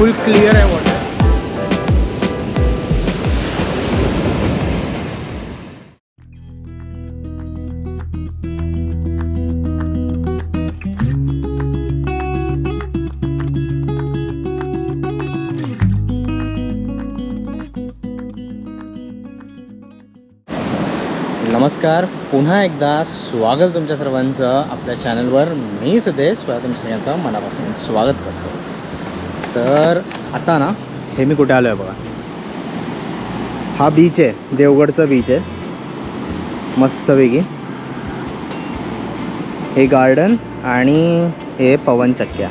फुल clear आहे water नमस्कार. पुन्हा एकदा स्वागत तुमच्या सर्वांचं आपल्या चॅनलवर मी सिद्धेश तुमच्या सगळ्यांचं मनापासून स्वागत करतो. तर आता ना हे मी कुठे आलो आहे बघा. हा बीच आहे देवगडचा बीच आहे. मस्तपैकी. हे गार्डन आणि हे पवनचक्क्या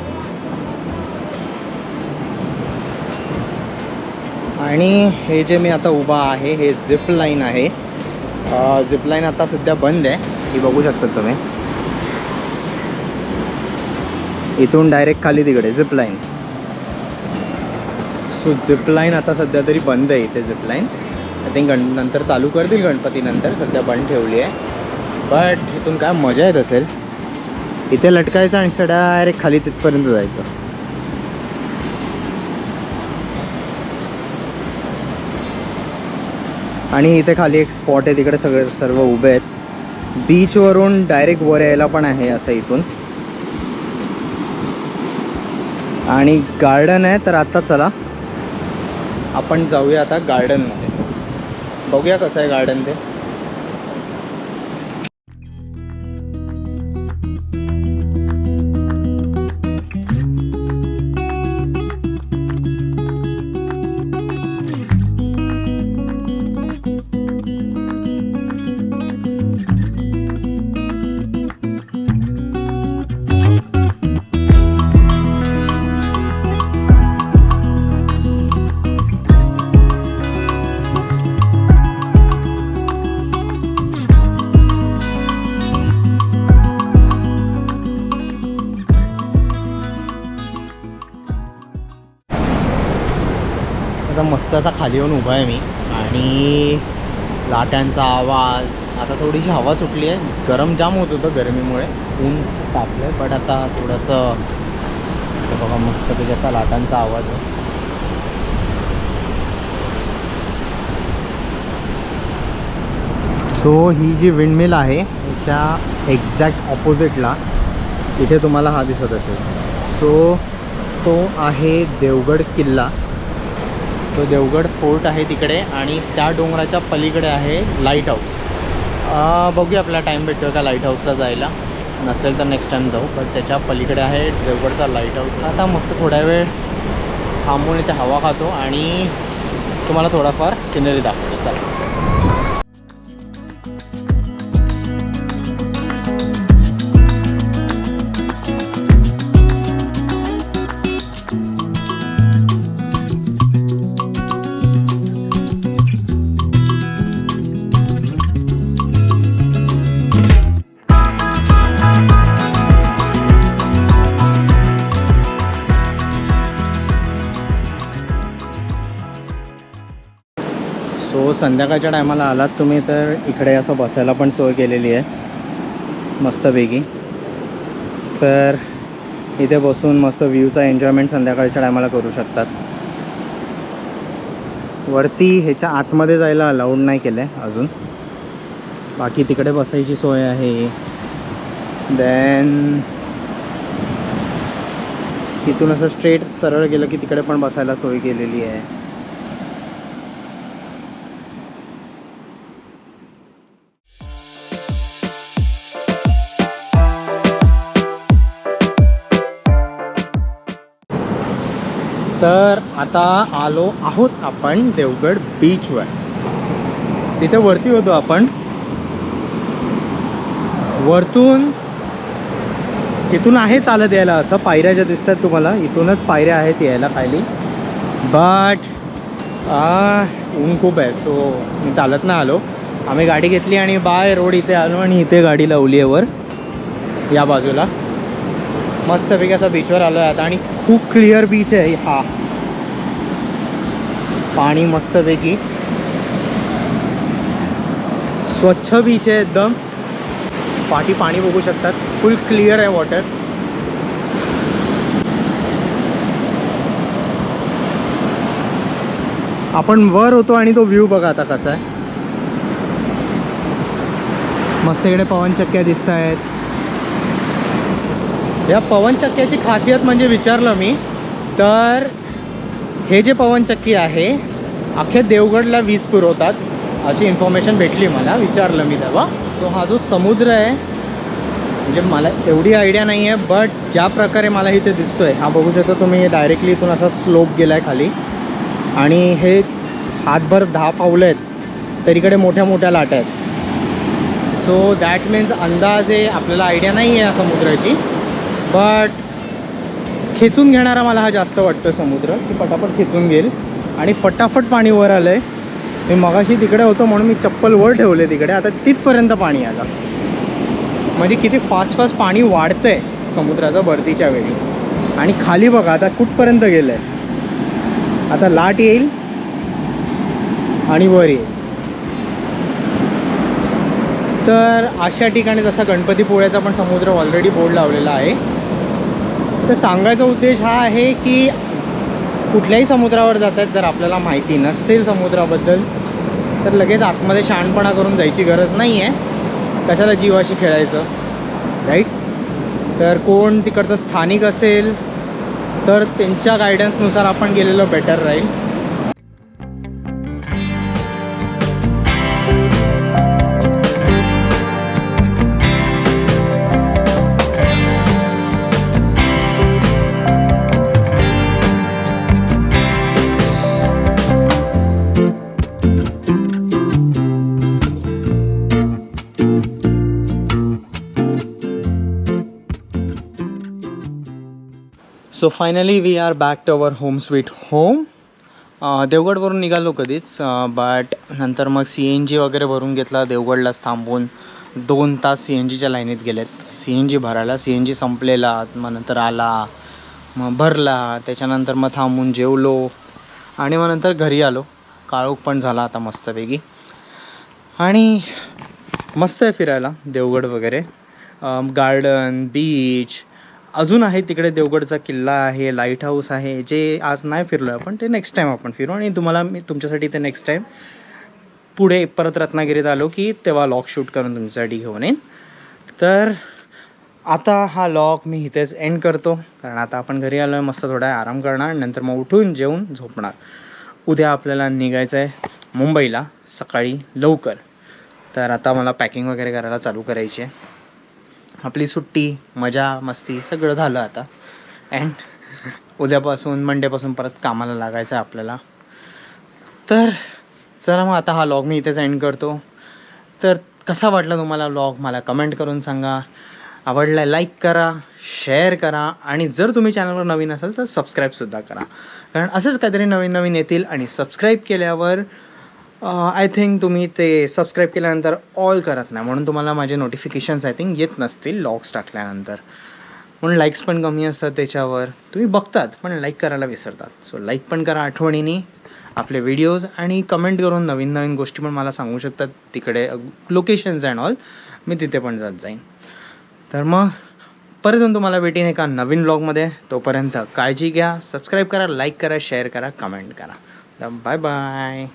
आणि हे जे मी आता उभा आहे हे झिप लाईन आहे. झिप लाईन आता सध्या बंद आहे. ही बघू शकता तुम्ही. इथून डायरेक्ट खाली तिकडे zip line so zip line आता सध्या तरी बंद आहे इथे झिप लाईन आय थिंक गण नंतर चालू करतील गणपतीनंतर सध्या बंद ठेवली आहे. बट इथून काय मजा येत असेल? इथे लटकायचं आणि डायरेक्ट खाली तिथपर्यंत जायचं. आणि इथे खाली एक स्पॉट आहे तिकडे सगळे सर्व उभे आहेत. बीचवरून डायरेक्ट वर यायला पण आहे असं इथून. आणि गार्डन आहे तर आता चला. आपण जाऊया आता गार्डनमध्ये बघूया कसं आहे गार्डन ते. आता मस्त असा खाली येऊन उभा आहे मी. आणि लाट्यांचा आवाज आता थोडीशी हवा सुटली आहे. गरम जाम होत होतं गरमीमुळे. ऊन तापलं आहे बट आता थोडंसं बघा मस्तपैकी असा लाटांचा आवाज आहे. सो ही जी विंडमिल आहे त्या एक्झॅक्ट ऑपोजिटला इथे तुम्हाला हा दिसत असेल. सो तो आहे देवगड किल्ला. तो देवगड फोर्ट आहे तिकडे आणि त्या डोंगराच्या पलीकडे आहे लाइट हाऊस बघूया आपला टाईम भेटतो का लाइट हाऊसला जायला. नसेल तर नेक्स्ट टाईम जाऊ पण त्याच्या पलीकडे आहे देवगडचा लाइट हाऊस आता मस्त थोड्या वेळ थांबून इथे हवा खातो आणि तुम्हाला थोडाफार सिनरी दाखवतो. चला. सो संध्याकाळच्या टायमाला आलात तुम्ही तर इकडे असं बसायला पण सोय केलेली आहे मस्तपैकी. तर इथे बसून मस्त व्ह्यूचा एन्जॉयमेंट संध्याकाळच्या टायमाला करू शकतात. वरती ह्याच्या आतमध्ये जायला अलाउड नाही केलं आहे अजून. बाकी तिकडे बसायची सोय आहे. देन तिथून असं स्ट्रेट सरळ गेलं की तिकडे पण बसायला सोय केलेली आहे. तर आता आलो आहोत आपण देवगड बीचवर तिथे वरती होतो आपण. वरतून इथून आहे चालत यायला असं पायऱ्या ज्या दिसतात तुम्हाला इथूनच पायऱ्या आहेत यायला खाली. बट ऊन खूप आहे सो मी चालत नाही आलो. आम्ही गाडी घेतली आणि बाय रोड इथे आलो आणि इथे गाडी लावली आहे वर या बाजूला. मस्तपैकी असा बीचवर आलो आहे आता. आणि खूप क्लिअर बीच आहे. हा. पाणी मस्तपैकी स्वच्छ बीच आहे एकदम. पाठी पाणी बघू शकतात. फुल क्लिअर आहे वॉटर आपण वर होतो आणि तो व्ह्यू बघा आता कसा आहे. मस्त इकडे पवनचक्क्या दिसत आहेत या पवनचक्क्याची खासियत म्हणजे विचारलं मी तर हे जे पवनचक्की आहे अख्ख्या देवगडला वीज पुरवतात अशी इन्फॉर्मेशन भेटली मला विचारलं मी तेव्हा. तो हा जो समुद्र आहे म्हणजे मला एवढी आयडिया नाही आहे बट ज्या प्रकारे मला इथे दिसतो आहे हा बघू शकता तुम्ही डायरेक्टली इथून असा स्लोप गेला आहे खाली. आणि हे हातभर दहा पावलं आहेत तर इकडे मोठ्या मोठ्या लाटा आहेत. सो दॅट मीन्स अंदाजे आपल्याला आयडिया नाही आहे या समुद्राची. बट खेचून घेणारा मला हा जास्त वाटतो समुद्र की पटापट खेचून घेईल. आणि फटाफट पाणी वर आलं आहे मी मगाशी तिकडे होतो म्हणून मी चप्पल वर ठेवले तिकडे. आता तिथपर्यंत पाणी आलं. म्हणजे किती फास्ट फास्ट पाणी वाढतं आहे समुद्राचं भरतीच्या वेळी. आणि खाली बघा आता कुठपर्यंत गेलं आहे आता लाट येईल आणि वर येईल. तर अशा ठिकाणी जसा गणपतीपुळ्याचा पण समुद्र ऑलरेडी बोर्ड लावलेला आहे. तर सांगायचा उद्देश हा आहे की कुठल्याही समुद्रावर जातात जर आपल्याला माहिती नसेल समुद्राबद्दल तर लगेच आतमध्ये शहाणपणा करून जायची गरज नाही आहे कशाला जीवाशी खेळायचं? राईट तर कोण तिकडचं स्थानिक असेल तर त्यांच्या गायडन्सनुसार आपण गेलेलं बेटर राहील so finally we are back to our home sweet home देवगडवरून निघालो कधीच uh, बट नंतर मग सी एन जी वगैरे भरून घेतला. देवगडलाच थांबून दोन तास सी एन जीच्या लाईनीत गेलेत. सी एन जी भरायला सी एन जी संपलेला मग नंतर आला मग भरला त्याच्यानंतर मग थांबून जेवलो आणि मग नंतर घरी आलो. काळोख पण झाला आता मस्तपैकी. आणि मस्त आहे फिरायला देवगड वगैरे. Um, गार्डन बीच अजून आहे तिकडे देवगडचा किल्ला आहे लाइट हाऊस आहे जे आज नाही फिरलो आपण ते नेक्स्ट टाईम आपण फिरू. आणि तुम्हाला मी तुमच्यासाठी ते नेक्स्ट टाईम पुढे परत रत्नागिरीत आलो की तेव्हा लॉक शूट करून तुमच्यासाठी घेऊन येईन. तर आता हा लॉक मी इथेच एंड करतो. कारण आता आपण घरी आलो आहे मस्त थोडा आराम करणार नंतर मग उठून जेवून झोपणार. उद्या आपल्याला निघायचं आहे मुंबईला सकाळी लवकर. तर आता मला पॅकिंग वगैरे करायला चालू करायची आहे आपली सुट्टी मजा मस्ती सगळं झालं आता. अँड उद्यापासून मंडेपासून परत कामाला लागायचं आहे आपल्याला. तर चला मग आता हा लॉग मी इथेच एंड करतो. तर कसा वाटला तुम्हाला लॉग मला कमेंट करून सांगा. आवडला लाईक करा शेअर करा आणि जर तुम्ही चॅनलवर नवीन असाल तर सबस्क्राईबसुद्धा करा. कारण असंच काहीतरी नवीन नवीन येतील आणि सबस्क्राईब केल्यावर Uh, आय थिंक तुम्ही ते सबस्क्राईब केल्यानंतर ऑल करत नाही. म्हणून तुम्हाला माझे नोटिफिकेशन्स आय थिंक येत नसतील लॉग्स टाकल्यानंतर. म्हणून लाईक्स पण कमी असतात त्याच्यावर. तुम्ही बघतात पण लाईक करायला विसरतात. सो लाईक पण करा आठवणीने आपले व्हिडिओज आणि कमेंट करून नवीन नवीन गोष्टी पण मला सांगू शकतात तिकडे लोकेशन्स अँड ऑल मी तिथे पण जात जाईन. तर मग परत येऊन तुम्हाला भेटीन एका नवीन ब्लॉगमध्ये तोपर्यंत काळजी घ्या सबस्क्राईब करा लाईक करा शेअर करा कमेंट करा. Bye bye